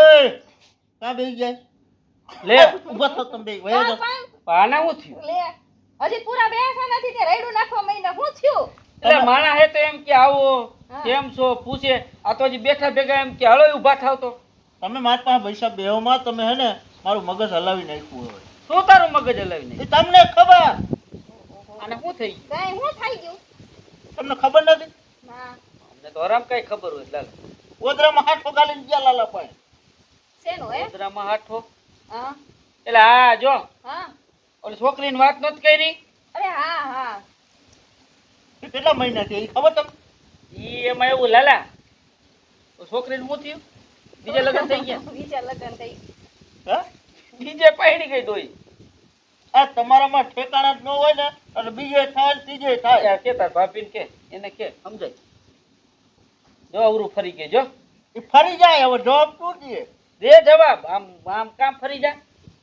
એ કાં બેસી જાય. લે. ઊભા થો તમે બે વયા જાઓ. આના હું થયું? લે. હજી પૂરા બેઠા નથી તે રેડું નાખવા મહિના શું થયું? એટલે માણા હે તો એમ કે આવો કેમ છો પૂછે. આ તો હજી બેઠા ભેગા એમ કે હલો ઊભા થાવ તો. તમે મારી પાસે પૈસા બેહમાં તમે હે ને મારું મગજ હલાવી નાખ્યું હોય. શું તારું મગજ હલાવી નાખ્યું? તમને ખબર? અને શું થઈ ગયું? કઈ શું થઈ ગયું? તમને ખબર નથી? ના. અમને તો આરામ કઈ ખબર હોય લાલ. ગોદરામાં હાથ ગાલીને ગયા લાલા પાસે શેનું હે? ગોદરામાં હાથો. હા. એટલે હા જો. હા. ઓલી છોકરીની વાત નથી કરી? અરે હા હા. કેટલા મહિના છે ખબર તમને? ઈ એમાં એવું લાલા છોકરીને શું થયું? બીજે લગ્ન થઈ ગયા? બીજા લગ્ન થઈ હે? બીજે પહેરી ગઈ ડોઈ આ તમારામાં ઠેકાણા જ ન હોય ને અને બીજે થાય ત્રીજે થાય. કે તાર ભાભીને કે એને કે સમજાય? જો અવરું ફરી ગઈ જો. એ ફરી જાય હવે જવાબ શું દે? દે જવાબ. આમ આમ કામ ફરી જા.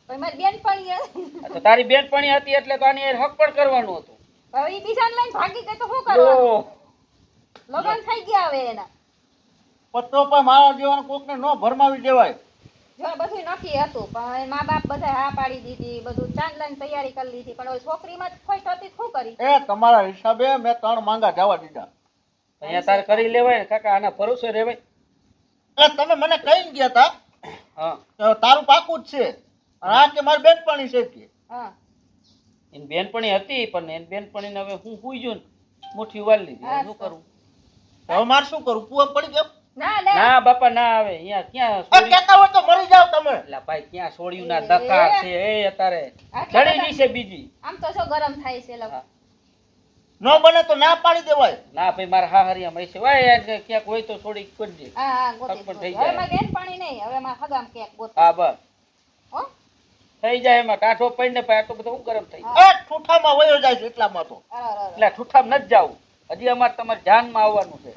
મારી બેન પણ તો તારી બેનપણી હતી એટલે તો આની હક પણ કરવાનું હતું. હવે ઈ બીજાને લઈને ભાગી ગઈ તો શું કરવાનું? લગન થઈ ગયા હવે એના. પત્રો પણ મારા જેવાને કોકને ન ભરમાવી દેવાય. જો બધું નક્કી હતું પણ મા બાપ બધા હા પાડી દીધી બધું ચાંદલાની તૈયારી કરી લીધી પણ ઓલી છોકરીમાં જ ખોટ હતી શું કરી? એ તમારા હિસાબે મેં ત્રણ માંગા જવા દીધા. અહીંયા તારે કરી લેવાય ને કાકા આના ભરોસે રેવાય એ તમે મને કહીને ગયા કે તારું પાકું જ છે. અને આ કે મારી બેનપણી છે કે. એની બેનપણી હતી પણ એની બેનપણીને હવે હું હુઈ ગયો ને મુઠ્ઠી વાળી લીધી. શું કરું? હવે મારે શું કરું? કુવા પડી ગયો? ના બાપા ના આવે. અહીંયા ક્યાં કેતા હોય તો મરી જાવ તમે. એટલે ભાઈ ક્યાં સોળિયું ના દકાર છે? એ અત્યારે ચડી છે બીજી. આમ તો શું ગરમ થાય છે લોકો. ન બને તો ના પાડી દેવાય. ના ભાઈ મારા હાહરિયા માં છે વાય ક્યાંક હોય તો થોડી કરજે. હા હા ગોતી પણ થઈ. હવે જાય. મારી બેન પાણી નહીં. હવે માં હગામ ક્યાંક ગોતી. હા બસ. હો? થઈ જાય એમાં. કાઠો પડીને પછી આટલું બધું હું ગરમ થઈ જાય એ ઠૂઠામાં વયો જાય છે એટલામાં તો. એટલે ઠૂઠામ નથી જાવું. હજી અમારે તમારે જાનમાં આવવાનું છે.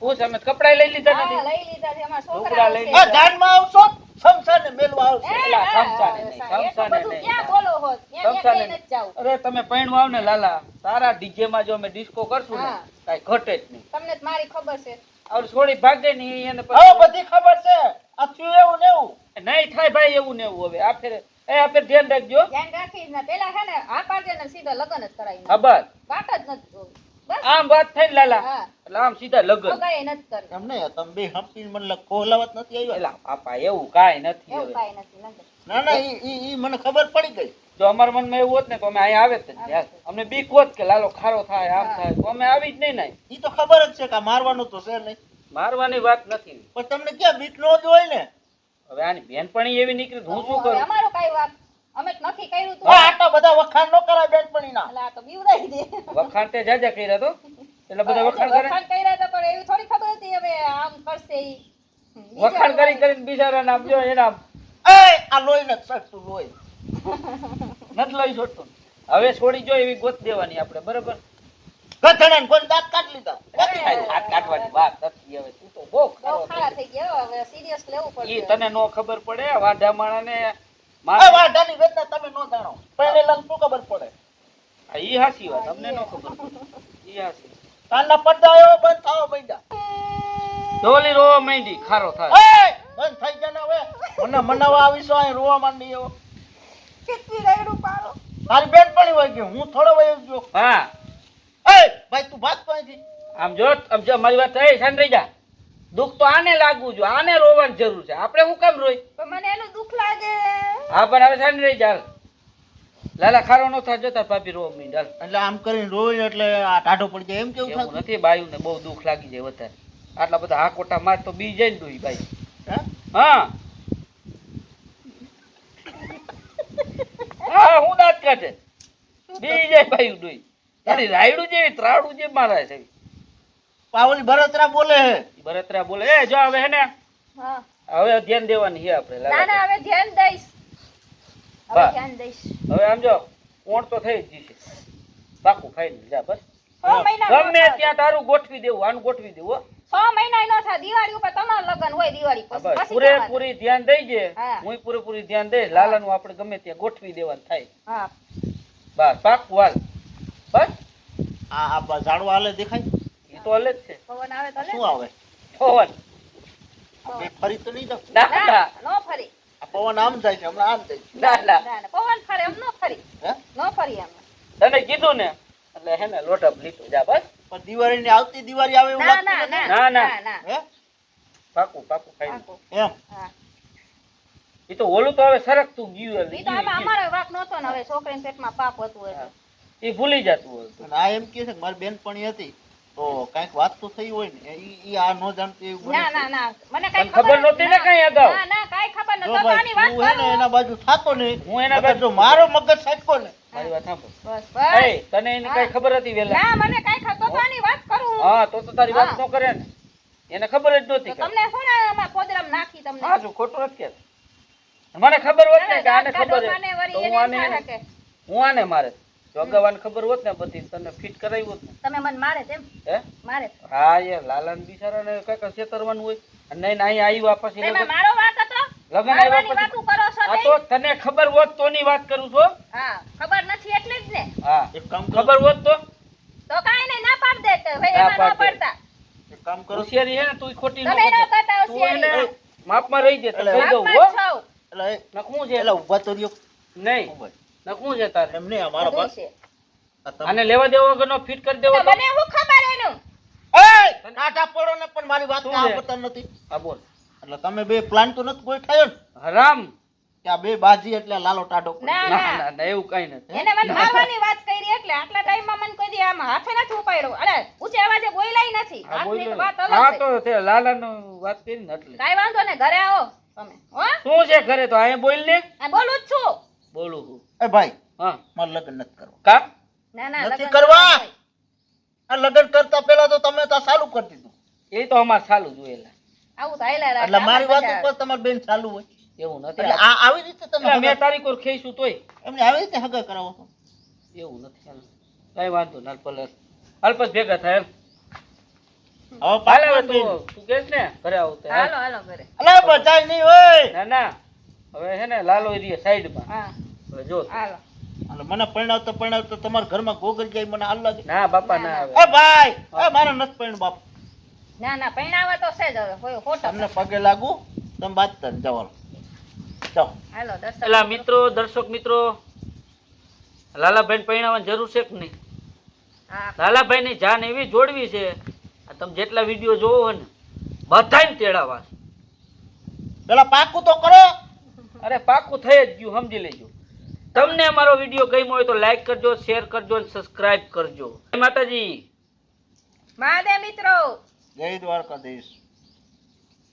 પૂછ અમે કપડા લઈ લીધા હા, નથી. લઈ લીધા છે. અમારા છોકરા લઈ લીધા ધ્યાનમાં આવશો? શમશાને મેલવા આવશે. એલા, સંસારને નહીં, સંસારને નહીં. ક્યાં બોલો હો? ત્યાં સમસાને ક્યાંય અરે તમે પૈણું આવ ને લાલા. તારા ડીજે માં જો અમે ડિસ્કો કરશું ને કાઈ ઘટે જ નહીં. તમને તો મારી ખબર છે. આ છોડી ભાગે ને એને હા બધી ખબર છે. આ થયું એવું ને એવું. નહીં થાય ભાઈ એવું ને એવું હવે. આ ફેરે એ આ ધ્યાન રાખજો. ધ્યાન રાખીને પેલા હે ને આ પાડજે ને સીધા લગન જ કરાવી હા બસ. વાત જ નથી જોવી. આમ વાત થઈ લાલા. એટલે આમ સીધા લગન. નથી એમ નહીં તમે બે હંપી મને કોહલાવત નથી આવ્યા? એલા પાપા એવું કાંઈ નથી એવું હવે. નથી ના ના ઈ ઈ મને ખબર પડી ગઈ. જો અમારા મનમાં એવું હોત ને તો અમે અહીંયા આવે જ ને યાર. અમને બીક હોત કે લાલો ખારો થાય આમ થાય તો અમે આવી જ નહીં ને. ઈ તો ખબર જ છે કે મારવાનું તો છે નહીં. મારવાની વાત નથી. પણ તમને ક્યાં બીક ન જ હોય ને? હવે આની બેનપણી એવી નીકળી હું શું કરું? અમારો કઈ વાત અમે નથી કર્યું તું. હા, આટલા બધા વખાણ ન કરાય બેનપણીના. એટલે આ તો બીવડાવી દે. વખાણ તે જાજા કર્યા તો? એટલે બધા વખાણ કરે? વખાણ કર્યા હતા પણ એવી થોડી ખબર હતી હવે આમ કરશે ઈ. વખાણ કરી કરીને બિચારા નામ જો એના એ આ લોહી ને સટતું લોહી. નથી લઈ છોડતો હવે છોડી જો એવી ગોત દેવાની આપણે બરાબર? ગધેડાને કોઈ દાંત કાઢી લીધા? કાઢવાની વાત નથી હવે તું તો બહુ ખરાબ ખારો થઈ ગયા હવે સિરિયસ લેવું. ઈ તને નો ખબર પડે વાઢા માણાને મારે- વાઢાની વેદના તમે ન જાણો શું ખબર પડે? હા, ઈ હાચી વાત તમને નો ખબર ઈ પડદા એવો બંધ થાવ માંડ્યા. ડોલી રોવા માંડી ખારો થાય. એ બંધ થઈ ગયા ને હવે? મને મનાવા આવીશો અહીં રોવા માંડી એવો. કેટલી રેડું પાડો? બેન પણ હોય ગઈ હું થોડો વયો ગયો. હા. એ ભાઈ તું ભાગ તો અહીંથી. આમ જો આમ જો મારી વાત થઈ સાંભળી જા. દુઃખ તો આને લાગવું જોઈએ આને રોવાની જરૂર છે. આપણે હું કેમ રોઈ? પણ મને એનું દુઃખ લાગે. હા પણ હવે સાંજ રહી હાલ. લાલા ખારો નો થાય જતા પાપી રોવા માંડી હાલ. એટલે આમ કરીને રોય એટલે આ ટાઢો પડી જાય. એમ કેવું એવું થતું? નથી બાયું ને બહુ દુઃખ લાગી જાય વધારે. આટલા બધા હાકોટા માર તો બી જઈને ડોઈ ભાઈ હા? હા. હું દાંત કાઢે. બી જાય ભાઈ ડોઈ તારી રાયડું જેવી ત્રાડું જેવી મારા છે. પાવલી ભરતરા બોલે હે. ઈ બોલે. એ જો હવે હે ને. હા. હવે ધ્યાન દેવાની છે આપણે. ના ના હવે ધ્યાન દઈશ. હવે ધ્યાન દઈશ. હવે આમ જો કોણ તો થઈ જ જશે. પાકું ફાઈનલ જા બસ. ગમે ત્યાં તારું ગોઠવી દેવું આનું ગોઠવી દેવું છ મહિના નો થાય. દિવાળી ઉપર તમારું લગન હોય દિવાળી પછી. પૂરેપૂરી ધ્યાન દઈજે હા. હું પૂરેપૂરી ધ્યાન દઈશ. લાલાનું આપણે ગમે ત્યાં ગોઠવી દેવાનું થાય. હા. બસ પાકું હાલ. બસ. આ આ ઝાડવા હાલે દેખાય. એ જ છે. પવન આવે તો શું આવે? પવન. બે ફરી તો નહીં જાવ ના ના ના. નો ફરી. પવન આમ જાય છે હમણાં આમ જાય છે. ના ના. ના ના પવન ફરે એમ નો ફરી. હે? નો ફરી એમ. તને કીધું ને એટલે હે ને લોટઅપ લીધું. જા બસ. પણ દિવાળીની આવતી દિવાળી આવે એવું ના લાગતું નથી ના? ના, ના. ના. હે? પાકું પાકું ખાઈ. એમ? હા. એ તો ઓલું તો હવે સરકતું ગયું ઈ તો આમાં અમારો વાક નહોતો ને હવે છોકરીને પેટમાં પાપ હતું એટલે. એ ભૂલી જતું હોય અને આ એમ કહે છે કે મારી બેનપણી હતી. તો કંઈક વાત તો થઈ હોય ને ઈ આ નો જાણતી એવું ના ના ના. મને કઈ તને ખબર નહોતી ને કઈ અગાઉ? ના ના કઈ ખબર વાત ને એના બાજુ થાતો નહીં. હું એના બાજુ- મારો મગજ સાચકો ને. મારી વાત સાંભળ. બસ બસ. એ તને એની કઈ ખબર હતી વેલા ના મને કઈ ખબર તો આની વાત કરું. હા તો તો તારી વાત હા. કરે ને. એને ખબર જ નહોતી તમને શું ને આમાં કોદરામ નાખી તમને? હા જો ખોટું નથી. મને ખબર હોત ને કે આને ખબર કાઢો હે. આને કે હું આને મારે? જો ખબર હોત ને બધી તને ફિટ કરાવી હોત ને. તમે મને મારે તેમ? હે? મારે હા યાર લાલાન બિચારાને કાંઈક છેતરવાનું હોય. અને નહીં ને આવી વાપસ પછી તમે મારો વાત હતો? લગન આવ્યા પછી વાતું કરો છો આ તો? તને ખબર હોત તો ની વાત કરું છું હા. ખબર નથી એટલે જ ને. હા. એક કામ ખબર હોત તો? તો કાઈ નહીં ના પાડ દે ભાઈ એમાં ન પડતા. એક કામ કરો. હોશિયારી હે ને તું ખોટી ન તમે ન કરતો. હોશિયારી. માપમાં રહી જાય તો એટલે કહી દઉં હો. એટલે નખમું છે? એટલે ઊભા તો રહ્યો. નહીં. નખવું છે તારે? એમ નહીં અમારા બધું પાસે. છે. આ તમે- આને લેવા ફિટ કરી દેવો મને હું ખબર એનું એય! કાટા પડો ને પણ મારી વાત ના છે? નથી. હા બોલ. એટલે તમે બે પ્લાન તો નથી કોઈ થયો ને? હરામ. કે આ બે બાજી એટલે લાલો ટાડો કરી ના ના ના. ના એવું કઈ નથી. એને મને મારવાની વાત કરી એટલે આટલા ટાઈમમાં મને કોઈ દી આમ હાથે નથી ઉપાડ્યો. અરે ઊંચે અવાજે બોલાય નથી. આટલી વાત અલગ હા તો તે લાલાનો વાત કરી ને એટલે. કાઈ વાંધો ને ઘરે આવો તમે. હો? શું છે ઘરે તો? અહીંયા બોલ ને. આ બોલું જ છું. બોલું છું. એ ભાઈ હા. મારે લગ્ન નથી કરવા. કા ના ના નથી કરવા. આ લગ્ન કરતા પહેલા તો તમે તો ચાલુ કરી દીધું. એ તો અમાર ચાલુ જોયેલા આવું તો એટલે મારી વાત ઉપર તમારી બેન ચાલુ હોય. એવું નથી એટલે આ આવી રીતે તમે મેં હગા- તારી ખેઈશું તોય. એમને આવી રીતે હગા કરાવો છો? એવું નથી ચાલુ કઈ વાંધો ના પલર હાલ પછી ભેગા થાય એમ. હવે બેન. તું તું કેસ ને ઘરે આવું હાલો હાલો ઘરે. અલે બચાય નહીં હોય ના ના. હવે હે ને લાલો એરિયા સાઈડમાં. હા. હવે જો. હાલો. મને પરણાવતા પરણાવતા તમારા ઘરમાં ગોગલ જાય મને હાલ લાગે ના બાપા ના. આવે. એ ભાઈ એ મારે નથ પરણ બાપ. ના ના પૈણાવા તો છે જ હવે કોઈ ખોટો તમને પગે લાગુ તમે બાજતા ને જવાનો. જાઓ. હાલો દર્શક એલા મિત્રો. દર્શક મિત્રો લાલાભાઈ પરણાવવાની જરૂર છે કે નહીં? હા. લાલાભાઈ ની જાન એવી જોડવી છે તમે જેટલા વીડિયો જોવો હોય ને બધાને તેડાવા. પેલા પાકું તો કરો. અરે પાકું થઈ જ ગયું સમજી લેજો. તમને અમારો વીડિયો ગમ્યો હોય તો લાઈક કરજો શેર કરજો અને સબસ્ક્રાઇબ કરજો. માતાજી. મહાદેવ મિત્રો. જય દ્વારકાધીશ.